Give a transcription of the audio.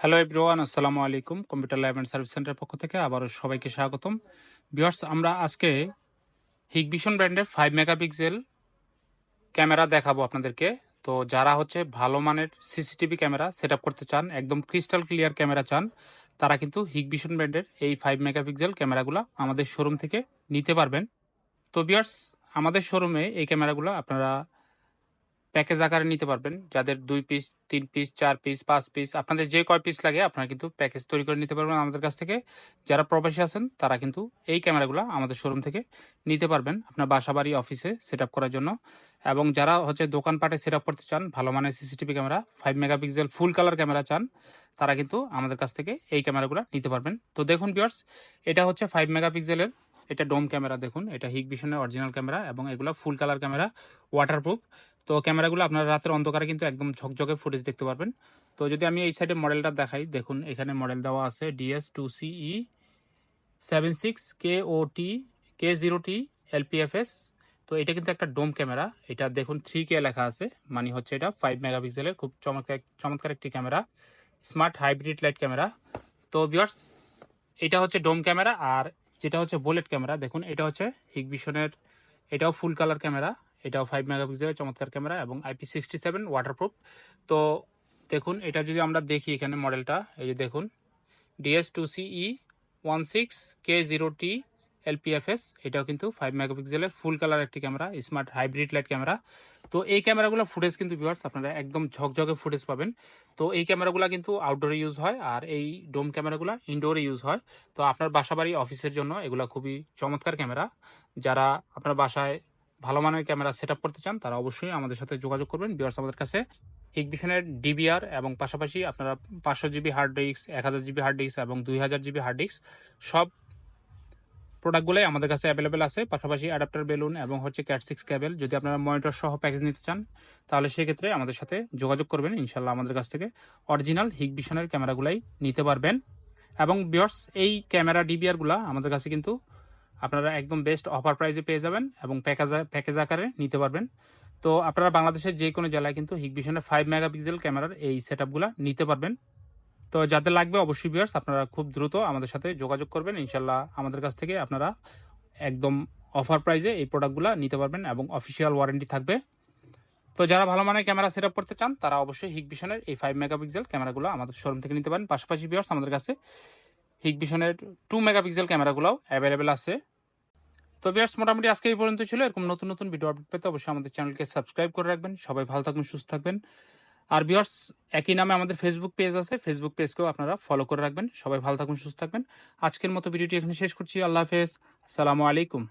Hello everyone আসসালামু আলাইকুম computer lab and service সেন্টারের পক্ষ থেকে আবারও সবাইকে স্বাগতম। বিয়ার্স আমরা আজকে হিগভিশন ব্র্যান্ডের ফাইভ মেগাপিক্সেল ক্যামেরা দেখাবো আপনাদেরকে। তো যারা হচ্ছে ভালো মানের সিসিটিভি ক্যামেরা সেট করতে চান, একদম ক্রিস্টাল ক্লিয়ার ক্যামেরা চান, তারা কিন্তু হিগভিশন ব্র্যান্ডের এই ফাইভ মেগাপিক্সেল ক্যামেরাগুলো আমাদের শোরুম থেকে নিতে পারবেন। তো বিয়ার্স আমাদের শোরুমে এই ক্যামেরাগুলো আপনারা প্যাকেজ আকারে নিতে পারবেন। যাদের দুই পিস তিন পিস চার পিস পাঁচ পিস আপনাদের যে কয় পিস লাগে, আপনারা কিন্তু প্যাকেজ তৈরি করে নিতে পারবেন আমাদের কাছ থেকে। যারা প্রবাসী আছেন, তারা কিন্তু এই ক্যামেরাগুলো আমাদের শোরুম থেকে নিতে পারবেন আপনার বাসা বাড়ি অফিসে সেট করার জন্য। এবং যারা হচ্ছে দোকানপাটে সেট করতে চান, ভালো মানের CCTV camera five megapixel full colour camera চান, তারা কিন্তু আমাদের কাছ থেকে এই ক্যামেরাগুলো নিতে পারবেন। তো দেখুন বিয়ার্স এটা হচ্ছে ফাইভ মেগাপিক্সেলের এটা ডোম ক্যামেরা দেখুন, এটা হিগ ভিশনের অরিজিনাল ক্যামেরা এবং এগুলো ফুল কালার ক্যামেরা ওয়াটারপ্রুফ তো ক্যামেরাগুলো আপনারা রাতের অন্ধকারে কিন্তু একদম ঝকঝকে ফুটেজ দেখতে পারবেন। তো যদি আমি এই সাইডে মডেলটা দেখাই, দেখুন, এখানে মডেল দেওয়া আছে DS two CE seven six K O T K zero T LPFS তো এটা কিন্তু একটা ডোম ক্যামেরা এটা দেখুন থ্রি কে লেখা আছে মানে হচ্ছে এটা ফাইভ মেগাপিক্সেলের খুব চমৎকার চমৎকার একটি camera smart hybrid light camera তো বিয়ার্স এটা হচ্ছে ডোম ক্যামেরা আর যেটা হচ্ছে বুলেট ক্যামেরা দেখুন, এটা হচ্ছে হিগভিশনের এটাও ফুল কালার ক্যামেরা এটাও ফাইভ মেগাপিক্সেলের চমৎকার ক্যামেরা এবং আইপি সিক্সটি সেভেন ওয়াটারপ্রুফ তো দেখুন, এটা যদি আমরা দেখি এখানে মডেলটা এই যে দেখুন DS two CE one six K zero T LPFS এটাও কিন্তু ফাইভ মেগাপিক্সেলের ফুল কালার একটি camera smart hybrid light camera তো এই ক্যামেরাগুলো ফুটেজ কিন্তু ভিউয়ার্স আপনারা একদম ঝকঝকে ফুটেজ পাবেন। তো এই ক্যামেরাগুলো কিন্তু আউটডোরে ইউজ হয় আর এই ডোম ক্যামেরাগুলো ইনডোরে ইউজ হয়। তো আপনার বাসা বাড়ি অফিসের জন্য এগুলো খুবই চমৎকার ক্যামেরা যারা আপনার বাসায় ভালো মানের ক্যামেরা সেট করতে চান, তারা অবশ্যই আমাদের সাথে যোগাযোগ করবেন। ভিউয়ার্স আমাদের কাছে হিগভিশনের ডিবিআর এবং পাশাপাশি আপনারা পাঁচশো জিবি হার্ড ডিস্ক এক হাজার জিবি হার্ড ডিস্ক এবং দুই হাজার জিবি হার্ড ডিস্ক সব প্রোডাক্টগুলোই আমাদের কাছে অ্যাভেলেবেল আছে। পাশাপাশি অ্যাডাপ্টার বেলুন এবং হচ্ছে ক্যাট সিক্স ক্যাবেল যদি আপনারা মনিটর সহ প্যাকেজ নিতে চান, তাহলে সেক্ষেত্রে আমাদের সাথে যোগাযোগ করবেন। ইনশাল্লাহ আমাদের কাছ থেকে অরিজিনাল হিগভিশনের ক্যামেরাগুলাই নিতে পারবেন। এবং বিয়ার্স এই ক্যামেরা ডিবিআরগুলো আমাদের কাছে কিন্তু আপনারা একদম বেস্ট অফার প্রাইসে পেয়ে যাবেন এবং প্যাকেজ প্যাকেজ আকারে নিতে পারবেন। তো আপনারা বাংলাদেশের যে কোনো জেলায় কিন্তু হিগভিশনের ফাইভ মেগাপিক্সেল ক্যামেরার এই সেট নিতে পারবেন। তো যাদের লাগবে অবশ্যই বিয়ার্স আপনারা খুব দ্রুত আমাদের সাথে যোগাযোগ করবেন। ইনশাল্লাহ আমাদের কাছ থেকে আপনারা একদম অফার প্রাইসে এই প্রোডাক্টগুলো নিতে পারবেন এবং অফিসিয়াল ওয়ারেন্টি থাকবে। তো যারা ভালো মানের ক্যামেরা সেট করতে চান, তারা অবশ্যই হিগভিশনের এই ফাইভ মেগাপিক্সেল ক্যামেরাগুলো আমাদের শোরুম থেকে নিতে পারেন। পাশাপাশি বিয়ার্স আমাদের কাছে হিগভিশনের টু মেগাপিক্সেল ক্যামেরাগুলোও অ্যাভেলেবেল আছে। তো বিয়ার্স মোটামুটি আজকে এই পর্যন্ত ছিল। এরকম নতুন নতুন ভিডিও আপডেট পেতে অবশ্যই আমাদের চ্যানেলকে সাবস্ক্রাইব করে রাখবেন। সবাই ভালো থাকবেন, সুস্থ থাকবেন। আর বিয়ার্স একই নামে আমাদের ফেসবুক পেজ আছে। ফেসবুক পেজকেও আপনারা ফলো করে রাখবেন। সবাই ভালো থাকুন সুস্থ থাকবেন। আজকের মতো ভিডিওটি এখানে শেষ করছি। আল্লাহ হাফেজ। আসসালামু আলাইকুম।